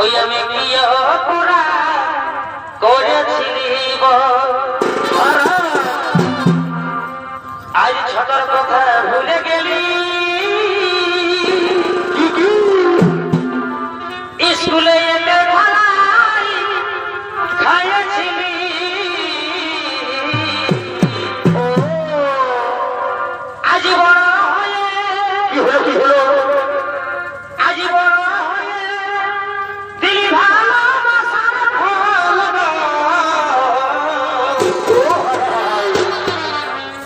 ওই আমি প্রিয় পুরা করেছি আজ ছোটর কথা ভুলে গেলি। স্কুলে এতে খাইয়েছিলি। আজ বড় হয়ে কি হলো কি হলো?